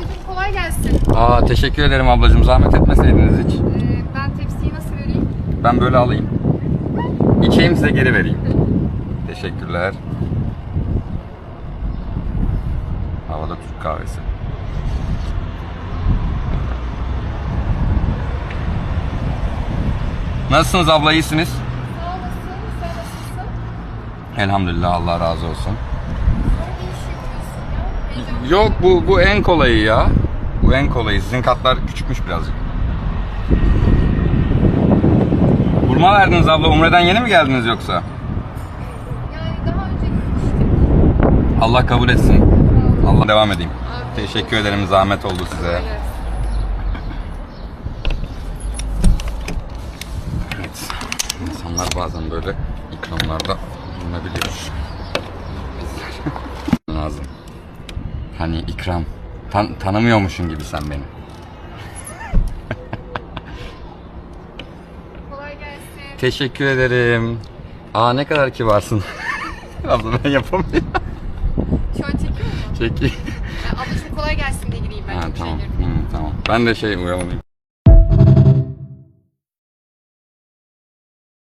Ablacığım kolay gelsin. Aa teşekkür ederim ablacığım. Zahmet etmeseydiniz hiç. Ee, ben tepsiyi nasıl vereyim? Ben böyle alayım. İçeyim size geri vereyim. Teşekkürler. Havada Türk kahvesi. Nasılsınız abla iyisiniz? Sağ olasın. Sen nasılsın? Elhamdülillah Allah razı olsun. Yok bu bu en kolayı ya. Bu en kolayı. Sizin katlar küçükmüş birazcık. Hurma verdiniz abla. Umre'den yeni mi geldiniz yoksa? Yani daha önce gitmiştik. Allah kabul etsin. Allah devam edeyim. Abi. Teşekkür ederim. Zahmet oldu size. Evet. Evet. İnsanlar bazen böyle ikramlarda bulunabiliyor. Hani ikram. Tan tanımıyormuşsun gibi sen beni. Kolay gelsin. Teşekkür ederim. Aa ne kadar kibarsın. Abla ben yapamıyorum. Şu an çekiyor mu? Çekil. Ee, ablacığım kolay gelsin diye gireyim ben. Ha, tamam. Hı, tamam. Ben de şey uyanayım.